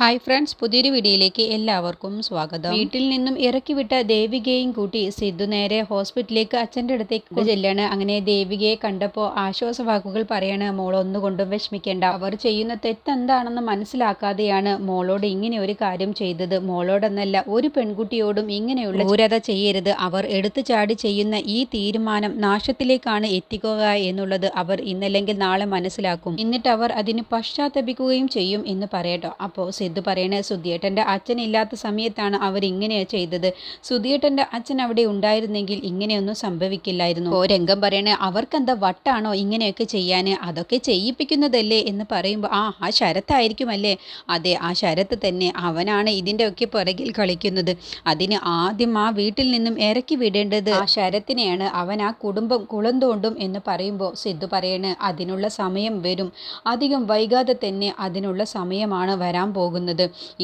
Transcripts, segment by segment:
Hi friends പുതിയൊരു വീഡിയോയിലേക്ക് എല്ലാവർക്കും സ്വാഗതം. വീട്ടിൽ നിന്നും ഇറക്കി വിട്ട ദേവികയും കൂട്ടി സിദ്ധു നേരെ ഹോസ്പിറ്റലിലേക്ക് അച്ഛന്റെ അടുത്തേക്ക് ചെല്ലാണ്. അങ്ങനെ ദേവികയെ കണ്ടപ്പോൾ ആശ്വാസ വാക്കുകൾ പറയാണ് മോൾ ഒന്നുകൊണ്ടും വിഷമിക്കേണ്ട. അവർ ചെയ്യുന്ന തെറ്റെന്താണെന്ന് മനസ്സിലാക്കാതെയാണ് മോളോട് ഇങ്ങനെ ഒരു കാര്യം ചെയ്തത്. മോളോടെന്നല്ല ഒരു പെൺകുട്ടിയോടും ഇങ്ങനെയുള്ള ക്രൂരത ചെയ്യരുത്. അവർ എടുത്തു ചാടി ചെയ്യുന്ന ഈ തീരുമാനം നാശത്തിലേക്കാണ് എത്തിക്കുക എന്നുള്ളത് അവർ ഇന്നല്ലെങ്കിൽ നാളെ മനസ്സിലാക്കും. എന്നിട്ട് അവർ അതിന് പശ്ചാത്തപിക്കുകയും ചെയ്യും എന്ന് പറയട്ടോ. അപ്പോൾ സിദ്ധു പറയണേ സുധിയേട്ടന്റെ അച്ഛൻ ഇല്ലാത്ത സമയത്താണ് അവർ ഇങ്ങനെയാണ് ചെയ്തത്. സുധിയേട്ടന്റെ അച്ഛൻ അവിടെ ഉണ്ടായിരുന്നെങ്കിൽ ഇങ്ങനെയൊന്നും സംഭവിക്കില്ലായിരുന്നു. ഓ രംഗം പറയണേ അവർക്കെന്താ വട്ടാണോ ഇങ്ങനെയൊക്കെ ചെയ്യാൻ അതൊക്കെ ചെയ്യിപ്പിക്കുന്നതല്ലേ എന്ന് പറയുമ്പോൾ ആ ആ ശരത്തായിരിക്കുമല്ലേ? അതെ ആ ശരത്ത് തന്നെ അവനാണ് ഇതിന്റെ ഒക്കെ പുറകിൽ കളിക്കുന്നത്. അതിന് ആദ്യം ആ വീട്ടിൽ നിന്നും ഇറക്കി വിടേണ്ടത് ആ ശരത്തിനെയാണ്. അവൻ ആ കുടുംബം കുളന്തോണ്ടും എന്ന് പറയുമ്പോൾ സിദ്ധു പറയണേ അതിനുള്ള സമയം വരും. അധികം വൈകാതെ തന്നെ അതിനുള്ള സമയമാണ് വരാൻ പോകുന്നത്.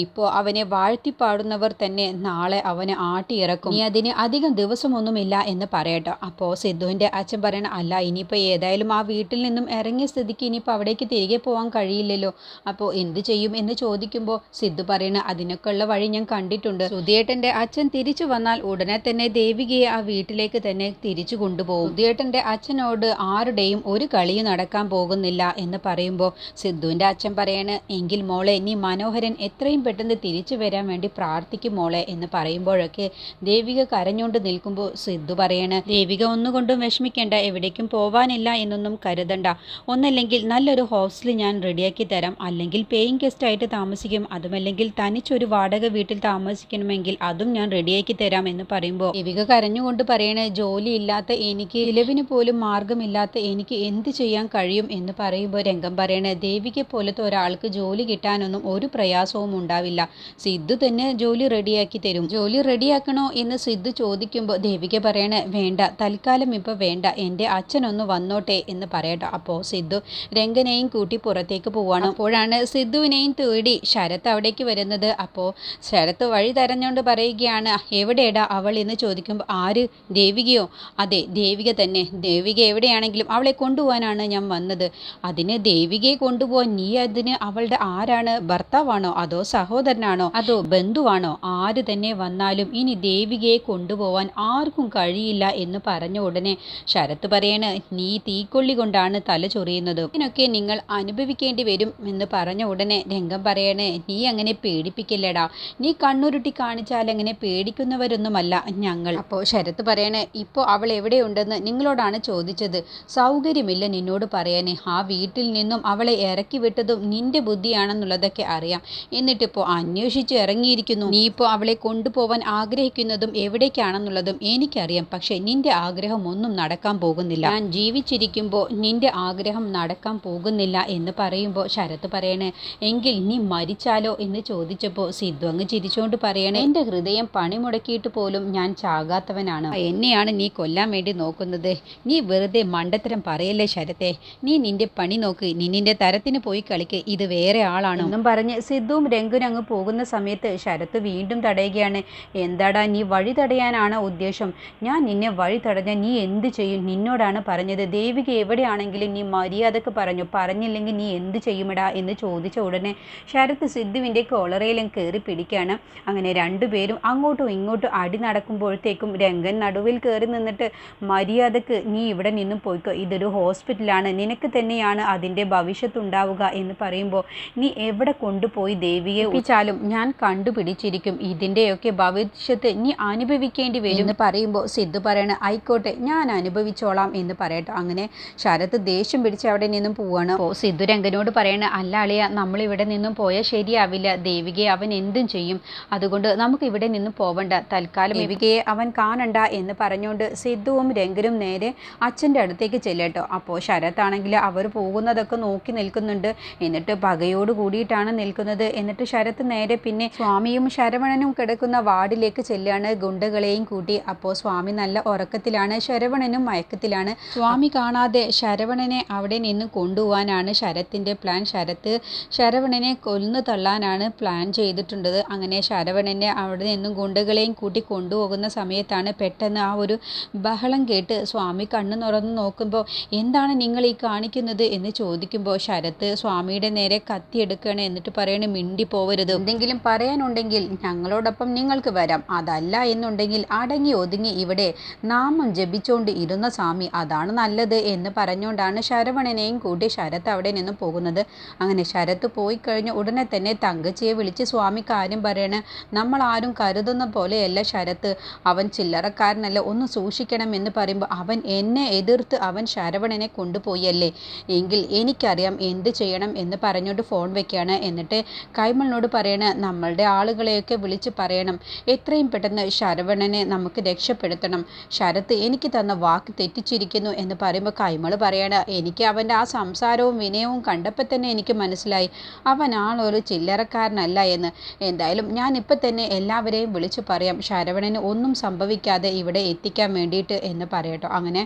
ഇപ്പോൾ അവനെ വാഴ്ത്തിപ്പാടുന്നവർ തന്നെ നാളെ അവനെ ആട്ടിയിറക്കും. നീ അതിന് അധികം ദിവസമൊന്നുമില്ല എന്ന് പറയട്ടോ. അപ്പോൾ സിദ്ധുവിന്റെ അച്ഛൻ പറയണ അല്ല ഇനിയിപ്പോൾ ഏതായാലും ആ വീട്ടിൽ നിന്നും ഇറങ്ങിയ സ്ഥിതിക്ക് ഇനിയിപ്പോൾ അവിടേക്ക് തിരികെ പോകാൻ കഴിയില്ലല്ലോ. അപ്പോൾ എന്ത് ചെയ്യും? എന്ന് ചോദിക്കുമ്പോൾ സിദ്ധു പറയണ അതിനൊക്കെയുള്ള വഴി ഞാൻ കണ്ടിട്ടുണ്ട്. സുധിയേട്ടന്റെ അച്ഛൻ തിരിച്ചു വന്നാൽ ഉടനെ തന്നെ ദേവികയെ ആ വീട്ടിലേക്ക് തന്നെ തിരിച്ചു കൊണ്ടുപോകും. സുധിയേട്ടന്റെ അച്ഛനോട് ആരുടെയും ഒരു കളിയും നടക്കാൻ പോകുന്നില്ല എന്ന് പറയുമ്പോൾ സിദ്ധുവിന്റെ അച്ഛൻ പറയണ എങ്കിൽ മോളെ നീ മനോഹരൻ എത്രയും പെട്ടെന്ന് തിരിച്ചു വരാൻ വേണ്ടി പ്രാർത്ഥിക്കും മോളെ എന്ന് പറയുമ്പോഴൊക്കെ ദേവിക കരഞ്ഞുകൊണ്ട് നിൽക്കുമ്പോൾ സിദ്ധു പറയണ് ദേവിക ഒന്നുകൊണ്ടും വിഷമിക്കേണ്ട. എവിടേക്കും പോവാനില്ല എന്നൊന്നും കരുതണ്ട. ഒന്നല്ലെങ്കിൽ നല്ലൊരു ഹോസ്റ്റൽ ഞാൻ റെഡിയാക്കി തരാം. അല്ലെങ്കിൽ പേയിങ് ഗസ്റ്റ് ആയിട്ട് താമസിക്കും. അതുമല്ലെങ്കിൽ തനിച്ചൊരു വാടക വീട്ടിൽ താമസിക്കണമെങ്കിൽ അതും ഞാൻ റെഡിയാക്കി തരാം എന്ന് പറയുമ്പോൾ ദേവിക കരഞ്ഞുകൊണ്ട് പറയണ് ജോലി ഇല്ലാത്ത എനിക്ക് ഇലവിന് പോലും മാർഗമില്ലാത്ത എനിക്ക് എന്ത് ചെയ്യാൻ കഴിയും? എന്ന് പറയുമ്പോൾ രംഗം പറയണ ദേവിക പോലത്തെ ഒരാൾക്ക് ജോലി കിട്ടാനൊന്നും ഒരു പ്രയാസവും ഉണ്ടാവില്ല. സിദ്ധു തന്നെ ജോലി റെഡിയാക്കി തരും. ജോലി റെഡിയാക്കണോ എന്ന് സിദ്ധു ചോദിക്കുമ്പോൾ ദേവിക പറയണേ വേണ്ട തൽക്കാലം ഇപ്പോൾ വേണ്ട. എന്റെ അച്ഛനൊന്ന് വന്നോട്ടെ എന്ന് പറയട്ടോ. അപ്പോൾ സിദ്ധു രംഗനെയും കൂട്ടി പുറത്തേക്ക് പോവാണ്. അപ്പോഴാണ് സിദ്ധുവിനെയും തേടി ശരത്ത് അവിടേക്ക് വരുന്നത്. അപ്പോൾ ശരത്ത് വഴി തെരഞ്ഞുകൊണ്ട് പറയുകയാണ് എവിടെയടാ അവൾ? എന്ന് ചോദിക്കുമ്പോൾ ആര്? ദേവികയോ? അതെ ദേവിക തന്നെ. ദേവിക എവിടെയാണെങ്കിലും അവളെ കൊണ്ടുപോകാനാണ് ഞാൻ വന്നത്. അതിന് ദേവികയെ കൊണ്ടുപോകാൻ നീ അതിന് അവളുടെ ആരാണ്? ഭർത്താവാണോ? അതോ സഹോദരനാണോ? അതോ ബന്ധുവാണോ? ആര് തന്നെ വന്നാലും ഇനി ദേവികയെ കൊണ്ടുപോവാൻ ആർക്കും കഴിയില്ല എന്ന് പറഞ്ഞ ഉടനെ ശരത്ത് പറയണ് നീ തീക്കൊള്ളി കൊണ്ടാണ് തല ചൊറിയുന്നത്. ഇതിനൊക്കെ നിങ്ങൾ അനുഭവിക്കേണ്ടി വരും എന്ന് പറഞ്ഞ ഉടനെ രംഗം പറയണേ നീ അങ്ങനെ പേടിപ്പിക്കില്ലടാ. നീ കണ്ണുരുട്ടി കാണിച്ചാൽ അങ്ങനെ പേടിക്കുന്നവരൊന്നുമല്ല ഞങ്ങൾ. അപ്പോൾ ശരത്ത് പറയണേ ഇപ്പോൾ അവൾ എവിടെയുണ്ടെന്ന് നിങ്ങളോടാണ് ചോദിച്ചത്. സൗകര്യമില്ല നിന്നോട് പറയാനേ. ആ വീട്ടിൽ നിന്നും അവളെ ഇറക്കി വിട്ടതും നിന്റെ ബുദ്ധിയാണെന്നുള്ളതൊക്കെ അറിയാം. എന്നിട്ടിപ്പോൾ അന്വേഷിച്ച് ഇറങ്ങിയിരിക്കുന്നു. നീ ഇപ്പോൾ അവളെ കൊണ്ടുപോവാൻ ആഗ്രഹിക്കുന്നതും എവിടേക്കാണെന്നുള്ളതും എനിക്കറിയാം. പക്ഷേ നിന്റെ ആഗ്രഹം ഒന്നും നടക്കാൻ പോകുന്നില്ല. ഞാൻ ജീവിച്ചിരിക്കുമ്പോൾ നിന്റെ ആഗ്രഹം നടക്കാൻ പോകുന്നില്ല എന്ന് പറയുമ്പോൾ ശരത്ത് പറയണേ എങ്കിൽ നീ മരിച്ചാലോ? എന്ന് ചോദിച്ചപ്പോൾ സിദ്ധു അങ്ങ് ചിരിച്ചുകൊണ്ട് പറയണേ എന്റെ ഹൃദയം പണിമുടക്കിയിട്ട് പോലും ഞാൻ ചാകാത്തവനാണ്. എന്നെയാണ് നീ കൊല്ലാൻ വേണ്ടി നോക്കുന്നത്. നീ വെറുതെ മണ്ടത്തരം പറയല്ലേ ശരത്തെ? നീ നിന്റെ പണി നോക്ക്. നീ നിന്റെ തരത്തിന് പോയി കളിക്ക്. ഇത് വേറെ ആളാണ്. എന്നും പറഞ്ഞ് സിദ്ധുവും രംഗുനും അങ്ങ് പോകുന്ന സമയത്ത് ശരത്ത് വീണ്ടും തടയുകയാണ്. എന്താടാ നീ വഴി തടയാനാണ് ഉദ്ദേശം? ഞാൻ നിന്നെ വഴി തടഞ്ഞാൽ നീ എന്ത് ചെയ്യും? നിന്നോടാണ് പറഞ്ഞത്. ദേവിക എവിടെയാണെങ്കിലും നീ മര്യാദയ്ക്ക് പറഞ്ഞു. പറഞ്ഞില്ലെങ്കിൽ നീ എന്ത് ചെയ്യുമെടാ എന്ന് ചോദിച്ച ഉടനെ ശരത്ത് സിദ്ധുവിന്റെ കോളറയിലും കയറി പിടിക്കുകയാണ് അങ്ങനെ രണ്ടുപേരും അങ്ങോട്ടും ഇങ്ങോട്ടും അടി നടക്കുമ്പോഴത്തേക്കും രംഗൻ നടുവിൽ കയറി നിന്നിട്ട് മര്യാദയ്ക്ക് നീ ഇവിടെ നിന്നും പോയിക്കോ. ഇതൊരു ഹോസ്പിറ്റലാണ്. നിനക്ക് തന്നെയാണ് അതിന്റെ ഭവിഷ്യത്തുണ്ടാവുക എന്ന് പറയുമ്പോൾ നീ എവിടെ കൊണ്ടുപോയി ദേവിയെ ഒപ്പിച്ചാലും ഞാൻ കണ്ടുപിടിച്ചിരിക്കും. ഇതിന്റെയൊക്കെ ഭവിഷ്യത്ത് നീ അനുഭവിക്കേണ്ടി വരും. എന്ന് പറയുമ്പോൾ സിദ്ധു പറയണ ആയിക്കോട്ടെ ഞാൻ അനുഭവിച്ചോളാം എന്ന് പറയട്ടെ. അങ്ങനെ ശരത് ദേഷ്യം പിടിച്ച് അവിടെ നിന്നും പോവാണ്. അപ്പോൾ സിദ്ധു രംഗനോട് പറയണ അല്ല അളിയ നമ്മളിവിടെ നിന്നും പോയാൽ ശരിയാവില്ല. ദേവികയെ അവൻ എന്തും ചെയ്യും. അതുകൊണ്ട് നമുക്ക് ഇവിടെ നിന്നും പോവണ്ട. തൽക്കാലം ദേവികയെ അവൻ കാണണ്ട എന്ന് പറഞ്ഞുകൊണ്ട് സിദ്ധുവും രംഗനും നേരെ അച്ഛന്റെ അടുത്തേക്ക് ചെല്ലട്ടോ. അപ്പോൾ ശരത്താണെങ്കിൽ അവർ പോകുന്നതൊക്കെ നോക്കി നിൽക്കുന്നുണ്ട്. എന്നിട്ട് പകയോട് കൂടിയിട്ടാണ് നിൽക്കുന്നത്. എന്നിട്ട് ശരത്ത് നേരെ പിന്നെ സ്വാമിയും ശരവണനും കിടക്കുന്ന വാർഡിലേക്ക് ചെല്ലുകയാണ് ഗുണ്ടകളെയും കൂട്ടി. അപ്പോൾ സ്വാമി നല്ല ഉറക്കത്തിലാണ്. ശരവണനും മയക്കത്തിലാണ്. സ്വാമി കാണാതെ ശരവണനെ അവിടെ നിന്ന് കൊണ്ടുപോകാനാണ് ശരത്തിന്റെ പ്ലാൻ. ശരത്ത് ശരവണനെ കൊന്നു തള്ളാനാണ് പ്ലാൻ ചെയ്തിട്ടുള്ളത്. അങ്ങനെ ശരവണനെ അവിടെ നിന്നും ഗുണ്ടകളെയും കൂട്ടി കൊണ്ടുപോകുന്ന സമയത്താണ് പെട്ടെന്ന് ആ ഒരു ബഹളം കേട്ട് സ്വാമി കണ്ണു തുറന്ന് നോക്കുമ്പോൾ എന്താണ് നിങ്ങൾ ഈ കാണിക്കുന്നത്? എന്ന് ചോദിക്കുമ്പോൾ ശരത്ത് സ്വാമിയുടെ നേരെ കത്തിയെടുക്കുകയാണ് എന്നിട്ട് പറയണ മിണ്ടി പോവരുത് എന്തെങ്കിലും പറയാനുണ്ടെങ്കിൽ ഞങ്ങളോടൊപ്പം നിങ്ങൾക്ക് വരാം. അതല്ല എന്നുണ്ടെങ്കിൽ അടങ്ങി ഒതുങ്ങി ഇവിടെ നാമം ജപിച്ചുകൊണ്ട് ഇരുന്ന സ്വാമി അതാണ് നല്ലത് എന്ന് പറഞ്ഞുകൊണ്ടാണ് ശരവണനെയും കൂട്ടി ശരത്ത് അവിടെ നിന്ന് പോകുന്നത്. അങ്ങനെ ശരത്ത് പോയി കഴിഞ്ഞ് ഉടനെ തന്നെ തങ്കച്ചിയെ വിളിച്ച് സ്വാമി കാര്യം പറയണ്. നമ്മൾ ആരും കരുതുന്ന പോലെയല്ല ശരത്ത്. അവൻ ചില്ലറക്കാരനല്ല ഒന്ന് സൂക്ഷിക്കണം എന്ന് പറയുമ്പോൾ അവൻ എന്നെ എതിർത്ത് അവൻ ശരവണനെ കൊണ്ടുപോയല്ലേ? എങ്കിൽ എനിക്കറിയാം എന്ത് ചെയ്യണം എന്ന് പറഞ്ഞുകൊണ്ട് ഫോൺ വെക്കുകയാണ് എന്നിട്ട് കൈമളിനോട് പറയണ നമ്മളുടെ ആളുകളെയൊക്കെ വിളിച്ച് പറയണം. എത്രയും പെട്ടെന്ന് ശരവണനെ നമുക്ക് രക്ഷപ്പെടുത്തണം. ശരത്ത് എനിക്ക് തന്ന വാക്ക് തെറ്റിച്ചിരിക്കുന്നു എന്ന് പറയുമ്പോൾ കൈമൾ പറയണ എനിക്ക് അവന്റെ ആ സംസാരവും വിനയവും കണ്ടപ്പോൾ തന്നെ എനിക്ക് മനസ്സിലായി. അവൻ ആളൊരു ചില്ലറക്കാരനല്ല എന്ന്. എന്തായാലും ഞാൻ ഇപ്പം തന്നെ എല്ലാവരെയും വിളിച്ചു പറയാം. ശരവണന് ഒന്നും സംഭവിക്കാതെ ഇവിടെ എത്തിക്കാൻ വേണ്ടിയിട്ട് എന്ന് പറയട്ടോ. അങ്ങനെ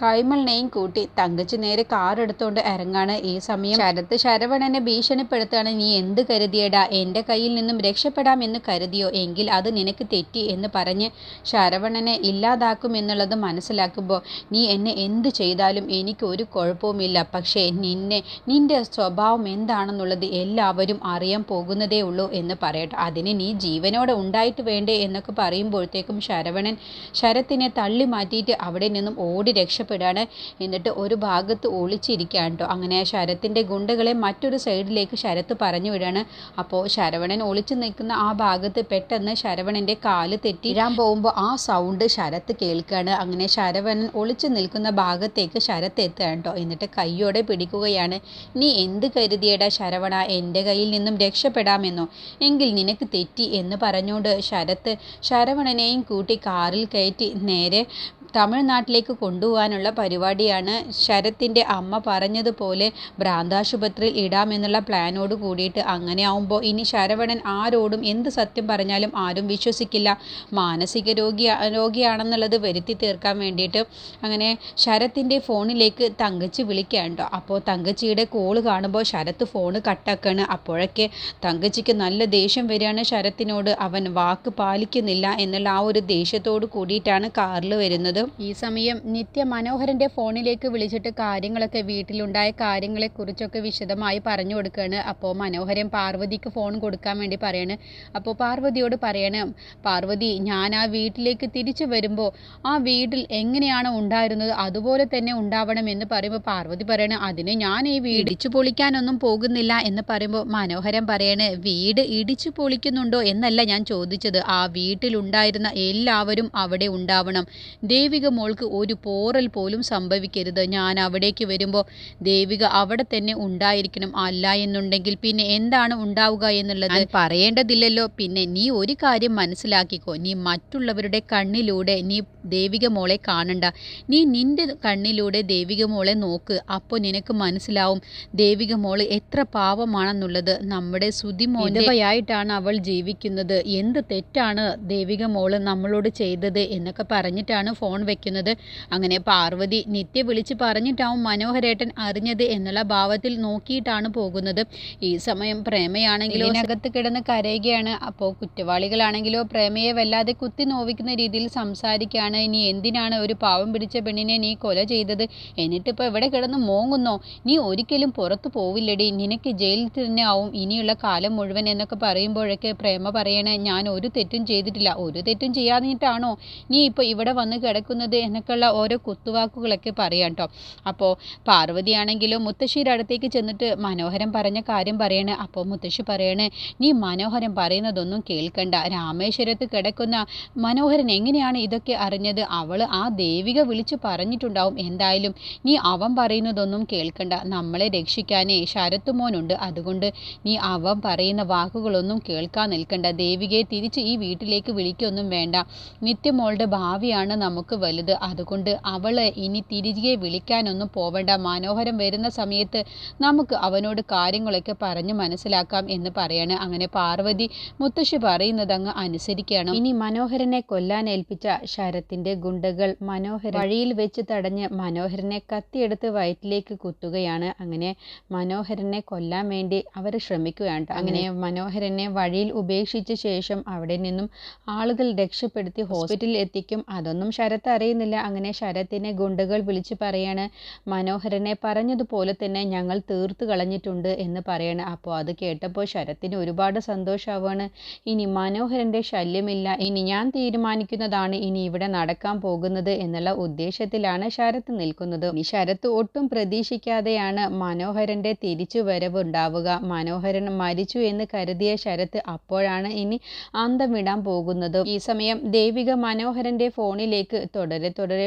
കൈമളിനെയും കൂട്ടി. തങ്കച്ച് നേരെ കാർ എടുത്തുകൊണ്ട് ഇറങ്ങാണ് ഈ സമയം. ശരത്ത് ശരവണനെ ഭീഷണിപ്പെടുത്താണ് നീ എന്ത് കരുതിയടാ? എന്റെ കയ്യിൽ നിന്നും രക്ഷപ്പെടാമെന്ന് കരുതിയോ? എങ്കിൽ അത് നിനക്ക് തെറ്റി എന്ന് പറഞ്ഞ് ശരവണനെ ഇല്ലാതാക്കും എന്നുള്ളത് മനസ്സിലാക്കുമ്പോൾ നീ എന്നെ എന്ത് ചെയ്താലും എനിക്ക് ഒരു കുഴപ്പവുമില്ല. പക്ഷേ നിന്നെ നിന്റെ സ്വഭാവം എന്താണെന്നുള്ളത് എല്ലാവരും അറിയാൻ പോകുന്നതേ ഉള്ളൂ എന്ന് പറയട്ടെ. അതിന് നീ ജീവനോടെ ഉണ്ടായിട്ട് വേണ്ടേ എന്നൊക്കെ പറയുമ്പോഴത്തേക്കും ശരവണൻ ശരത്തിനെ തള്ളി മാറ്റിയിട്ട് അവിടെ നിന്നും ഓടി രക്ഷപ്പെടാണ് എന്നിട്ട് ഒരു ഭാഗത്ത് ഒളിച്ചിരിക്കുകയാണ് കേട്ടോ അങ്ങനെ ശരത്തിന്റെ ഗുണ്ടകളെ മറ്റൊരു സൈഡിലേക്ക് ശരത്ത് പറഞ്ഞു വിടുകയാണ്. അപ്പോൾ ശരവണൻ ഒളിച്ചു നിൽക്കുന്ന ആ ഭാഗത്ത് പെട്ടെന്ന് ശരവണന്റെ കാൽ തെറ്റിരാൻ പോകുമ്പോൾ ആ സൗണ്ട് ശരത്ത് കേൾക്കുകയാണ്. അങ്ങനെ ശരവണൻ ഒളിച്ചു നിൽക്കുന്ന ഭാഗത്തേക്ക് ശരത്ത് എത്തുകയാണ് കേട്ടോ എന്നിട്ട് കൈയോടെ പിടിക്കുകയാണ്. നീ എന്ത് കരുതിയടാ ശരവണ? എന്റെ കയ്യിൽ നിന്നും രക്ഷപ്പെടാമെന്നോ? എങ്കിൽ നിനക്ക് തെറ്റി എന്ന് പറഞ്ഞുകൊണ്ട് ശരത്ത് ശരവണനെയും കൂട്ടി കാറിൽ കയറ്റി നേരെ തമിഴ്നാട്ടിലേക്ക് കൊണ്ടുപോകാനുള്ള പരിപാടിയാണ് ശരത്തിന്റെ അമ്മ പറഞ്ഞതുപോലെ ഭ്രാന്താശുപത്രിയിൽ ഇടാമെന്നുള്ള പ്ലാനോട് കൂടിയിട്ട് അങ്ങനെ ആവുമ്പോൾ ഇനി ശരവണൻ ആരോടും എന്ത് സത്യം പറഞ്ഞാലും ആരും വിശ്വസിക്കില്ല. മാനസിക രോഗി രോഗിയാണെന്നുള്ളത് വരുത്തി തീർക്കാൻ വേണ്ടിയിട്ട് അങ്ങനെ ശരത്തിന്റെ ഫോണിലേക്ക് തങ്കച്ചി വിളിക്കാണ്ടോ അപ്പോൾ തങ്കച്ചിയുടെ കോൾ കാണുമ്പോൾ ശരത്ത് ഫോണ് കട്ടാക്കാണ്. അപ്പോഴൊക്കെ തങ്കച്ചിക്ക് നല്ല ദേഷ്യം വരികയാണ് ശരത്തിനോട്. അവൻ വാക്ക് പാലിക്കുന്നില്ല എന്നുള്ള ആ ഒരു ദേഷ്യത്തോട് കൂടിയിട്ടാണ് കാറിൽ വരുന്നത്. ഈ സമയം നിത്യ മനോഹരന്റെ ഫോണിലേക്ക് വിളിച്ചിട്ട് കാര്യങ്ങളൊക്കെ വീട്ടിലുണ്ടായ കാര്യങ്ങളെക്കുറിച്ചൊക്കെ വിശദമായി പറഞ്ഞു കൊടുക്കുകയാണ്. അപ്പോൾ മനോഹരൻ പാർവതിക്ക് ഫോൺ കൊടുക്കാൻ വേണ്ടി പറയാണ്. അപ്പോൾ പാർവതിയോട് പറയണം പാർവതി ഞാൻ ആ വീട്ടിലേക്ക് തിരിച്ചു വരുമ്പോൾ ആ വീട്ടിൽ എങ്ങനെയാണ് ഉണ്ടായിരുന്നത്? അതുപോലെ തന്നെ ഉണ്ടാവണം എന്ന് പറയുമ്പോൾ പാർവതി പറയണ അതിന് ഞാൻ ഈ വീട് ഇടിച്ചു പൊളിക്കാനൊന്നും പോകുന്നില്ല എന്ന് പറയുമ്പോൾ മനോഹരൻ പറയണ വീട് ഇടിച്ചു പൊളിക്കുന്നുണ്ടോ എന്നല്ല ഞാൻ ചോദിച്ചത്. ആ വീട്ടിലുണ്ടായിരുന്ന എല്ലാവരും അവിടെ ഉണ്ടാവണം. ദേവിക മോൾക്ക് ഒരു പോറൽ പോലും സംഭവിക്കരുത്. ഞാൻ അവിടേക്ക് വരുമ്പോൾ ദേവിക അവിടെ തന്നെ ഉണ്ടായിരിക്കണം അല്ല എന്നുണ്ടെങ്കിൽ പിന്നെ എന്താണ് ഉണ്ടാവുക എന്നുള്ളത് പറയേണ്ടതില്ലല്ലോ. പിന്നെ നീ ഒരു കാര്യം മനസ്സിലാക്കിക്കോ. നീ മറ്റുള്ളവരുടെ കണ്ണിലൂടെ നീ ദേവിക മോളെ കാണണ്ട. നീ നിന്റെ കണ്ണിലൂടെ ദേവിക മോളെ നോക്ക്. അപ്പോൾ നിനക്ക് മനസ്സിലാവും ദേവിക മോൾ എത്ര പാവമാണെന്നുള്ളത്. നമ്മുടെ സുതിമോന്റെയായിട്ടാണ് അവൾ ജീവിക്കുന്നത്. എന്ത് തെറ്റാണ് ദേവിക മോൾ നമ്മളോട് ചെയ്തത് എന്നൊക്കെ പറഞ്ഞിട്ടാണ് ഫോൺ വെക്കുന്നത്. അങ്ങനെ പാർവതി നിത്യ വിളിച്ചു പറഞ്ഞിട്ടാവും മനോഹരേട്ടൻ അറിഞ്ഞത് എന്നുള്ള ഭാവത്തിൽ നോക്കിയിട്ടാണ് പോകുന്നത്. ഈ സമയം പ്രേമയാണെങ്കിലോ ഇതിനകത്ത് കിടന്ന് കരയുകയാണ്. അപ്പോൾ കുറ്റവാളികളാണെങ്കിലോ പ്രേമയെ വല്ലാതെ കുത്തി നോവിക്കുന്ന രീതിയിൽ സംസാരിക്കുകയാണ്. ഇനി എന്തിനാണ് ഒരു പാവം പിടിച്ച പെണ്ണിനെ നീ കൊല ചെയ്തത്? എന്നിട്ടിപ്പോൾ എവിടെ കിടന്ന് മോങ്ങുന്നോ? നീ ഒരിക്കലും പുറത്തു പോവില്ലടി. നിനക്ക് ജയിലിൽ തന്നെ ആവും. ഇനിയുള്ള കാലം മുഴുവൻ എന്നൊക്കെ പറയുമ്പോഴൊക്കെ പ്രേമ പറയണേ ഞാൻ ഒരു തെറ്റും ചെയ്തിട്ടില്ല. ഒരു തെറ്റും ചെയ്യാതിട്ടാണോ നീ ഇപ്പോൾ ഇവിടെ വന്ന് കിടക്കുന്നത്? എന്നൊക്കെയുള്ള ഓരോ കുത്തുവാക്കുകളൊക്കെ പറയാം കേട്ടോ അപ്പോൾ പാർവതിയാണെങ്കിലും മുത്തശ്ശിയുടെ അടുത്തേക്ക് ചെന്നിട്ട് മനോഹരം പറഞ്ഞ കാര്യം പറയണേ. അപ്പോൾ മുത്തശ്ശി പറയണേ നീ മനോഹരം പറയുന്നതൊന്നും കേൾക്കണ്ട. രാമേശ്വരത്ത് കിടക്കുന്ന മനോഹരൻ എങ്ങനെയാണ് ഇതൊക്കെ അറിഞ്ഞത്? അവൾ ആ ദേവിക വിളിച്ച് പറഞ്ഞിട്ടുണ്ടാവും. എന്തായാലും നീ അവൻ പറയുന്നതൊന്നും കേൾക്കണ്ട. നമ്മളെ രക്ഷിക്കാനേ ശരത്തുമോനുണ്ട് അതുകൊണ്ട് നീ അവൻ പറയുന്ന വാക്കുകളൊന്നും കേൾക്കാൻ നിൽക്കണ്ട. ദേവികയെ തിരിച്ച് ഈ വീട്ടിലേക്ക് വിളിക്കൊന്നും വേണ്ട. നിത്യമോളുടെ ഭാവിയാണ് നമുക്ക് വലുത്. അതുകൊണ്ട് അവളെ ഇനി തിരികെ വിളിക്കാനൊന്നും പോവണ്ട. മനോഹരം വരുന്ന സമയത്ത് നമുക്ക് അവനോട് കാര്യങ്ങളൊക്കെ പറഞ്ഞു മനസ്സിലാക്കാം എന്ന് പറയാണ്. അങ്ങനെ പാർവതി മുത്തശ്ശി പറയുന്നത് അങ്ങ് അനുസരിക്കണം. ഇനി മനോഹരനെ കൊല്ലാൻ ഏൽപ്പിച്ച ശരത്തിന്റെ ഗുണ്ടകൾ മനോഹരൻ വഴിയിൽ വെച്ച് തടഞ്ഞ് മനോഹരനെ കത്തിയെടുത്ത് വയറ്റിലേക്ക് കുത്തുകയാണ്. അങ്ങനെ മനോഹരനെ കൊല്ലാൻ വേണ്ടി അവർ ശ്രമിക്കുകയാണ്. അങ്ങനെ മനോഹരനെ വഴിയിൽ ഉപേക്ഷിച്ച ശേഷം അവിടെ നിന്നും ആളുകൾ രക്ഷപ്പെടുത്തി ഹോസ്പിറ്റലിൽ എത്തിക്കും. അതൊന്നും ശരത്ത് അറിയുന്നില്ല. അങ്ങനെ ശരത്തിനെ ഗുണ്ടകൾ വിളിച്ചു പറയാണ് മനോഹരനെ പറഞ്ഞതുപോലെ തന്നെ ഞങ്ങൾ തീർത്ത് കളഞ്ഞിട്ടുണ്ട് എന്ന് പറയാണ്. അപ്പോൾ അത് കേട്ടപ്പോൾ ശരത്തിന് ഒരുപാട് സന്തോഷമാവാണ് ഇനി മനോഹരന്റെ ശല്യമില്ല. ഇനി ഞാൻ തീരുമാനിക്കുന്നതാണ് ഇനി ഇവിടെ നടക്കാൻ പോകുന്നത് എന്നുള്ള ഉദ്ദേശത്തിലാണ് ശരത്ത് നിൽക്കുന്നത്. ഇനി ശരത്ത് ഒട്ടും പ്രതീക്ഷിക്കാതെയാണ് മനോഹരന്റെ തിരിച്ചു വരവുണ്ടാവുക മനോഹരൻ മരിച്ചു എന്ന് കരുതിയ ശരത്ത് അപ്പോഴാണ് ഇനി അന്തം വിടാൻ പോകുന്നത്. ഈ സമയം ദേവിക മനോഹരന്റെ ഫോണിലേക്ക് തുടരെ തുടരെ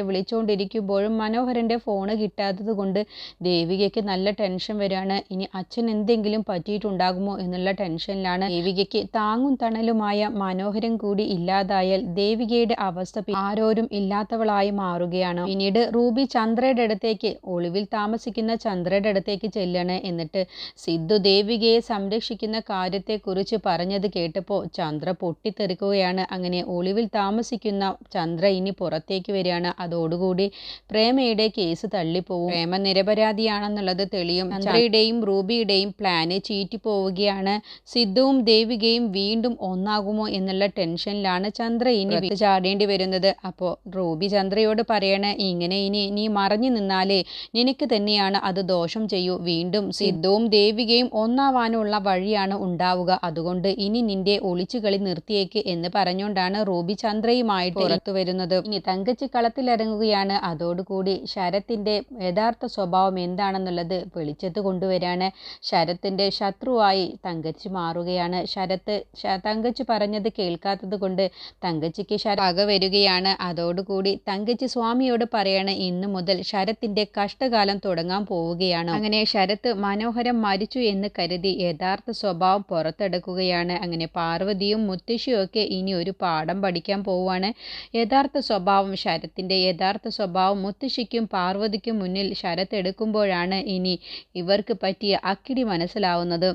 വിളിച്ചുകൊണ്ടിരിക്കുമ്പോഴും മനോഹരന്റെ ഫോണ് കിട്ടാത്തത് കൊണ്ട് ദേവികയ്ക്ക് നല്ല ടെൻഷൻ വരികയാണ്. ഇനി അച്ഛൻ എന്തെങ്കിലും പറ്റിയിട്ടുണ്ടാകുമോ എന്നുള്ള ടെൻഷനിലാണ് ദേവികയ്ക്ക്. താങ്ങും തണലുമായ മനോഹരൻ കൂടി ഇല്ലാതായാൽ ദേവികയുടെ അവസ്ഥ ആരോരും ഇല്ലാത്തവളായി മാറുകയാണ്. പിന്നീട് റൂബി ചന്ദ്രയുടെ അടുത്തേക്ക് ഒളിവിൽ താമസിക്കുന്ന ചന്ദ്രയുടെ അടുത്തേക്ക് ചെല്ലണ്. എന്നിട്ട് സിദ്ധു ദേവികയെ സംരക്ഷിക്കുന്ന കാര്യത്തെക്കുറിച്ച് പറഞ്ഞത് കേട്ടപ്പോൾ ചന്ദ്ര പൊട്ടിത്തെറിക്കുകയാണ്. അങ്ങനെ ഒളിവിൽ താമസിക്കുന്ന ചന്ദ്ര ഇനി പുറത്തേക്ക് വരികയാണ്. അതോടുകൂടി പ്രേമയുടെ കേസ് തള്ളിപ്പോവും. പ്രേമ നിരപരാധിയാണെന്നുള്ളത് തെളിയും. ചന്ദ്രയുടെയും റൂബിയുടെയും പ്ലാന് ചീറ്റിപ്പോവുകയാണ്. സിദ്ധുവും ദേവികയും വീണ്ടും ഒന്നാകുമോ എന്നുള്ള ടെൻഷനിലാണ് ചന്ദ്ര ഇനി ചാടേണ്ടി വരുന്നത്. അപ്പോൾ റൂബി ചന്ദ്രയോട് പറയണേ ഇങ്ങനെ ഇനി നീ മറഞ്ഞു നിന്നാലേ നിനക്ക് തന്നെയാണ് അത് ദോഷം ചെയ്യൂ. വീണ്ടും സിദ്ധുവും ദേവികയും ഒന്നാവാനുള്ള വഴിയാണ് ഉണ്ടാവുക. അതുകൊണ്ട് ഇനി നിന്റെ ഒളിച്ചുകളി നിർത്തിയേക്ക് എന്ന് പറഞ്ഞുകൊണ്ടാണ് റൂബി ചന്ദ്രയുമായിട്ട് പുറത്തു വരുന്നത് ഇനി തങ്കച്ചി കളത്തിലിറങ്ങുകയാണ്. അതോടുകൂടി ശരത്തിന്റെ യഥാർത്ഥ സ്വഭാവം എന്താണെന്നുള്ളത് വെളിച്ചത്ത് കൊണ്ടുവരാണ്. ശരത്തിന്റെ ശത്രുവായി തങ്കച്ചി മാറുകയാണ്. ശരത്ത് തങ്കച്ചി പറഞ്ഞത് കേൾക്കാത്തത് കൊണ്ട് തങ്കച്ചിക്ക് ശരക വരികയാണ്. അതോടുകൂടി തങ്കച്ചി സ്വാമിയോട് പറയാണ് ഇന്നു മുതൽ ശരത്തിന്റെ കഷ്ടകാലം തുടങ്ങാൻ പോവുകയാണ്. അങ്ങനെ ശരത്ത് മനോഹരം മരിച്ചു എന്ന് കരുതി യഥാർത്ഥ സ്വഭാവം പുറത്തെടുക്കുകയാണ്. അങ്ങനെ പാർവതിയും മുത്തശ്ശിയും ഒക്കെ ഇനി ഒരു പാഠം പഠിക്കാൻ പോവുകയാണ്. യഥാർത്ഥ സ്വഭാവം ശരത്തിന്റെ യഥാർത്ഥ സ്വഭാവം മുത്തശ്ശിക്കും പാർവതിക്കും മുന്നിൽ ശരത്ത് എടുക്കുമ്പോഴാണ് ഇനി ഇവർക്ക് പറ്റിയ അക്കിടി മനസ്സിലാവുന്നത്.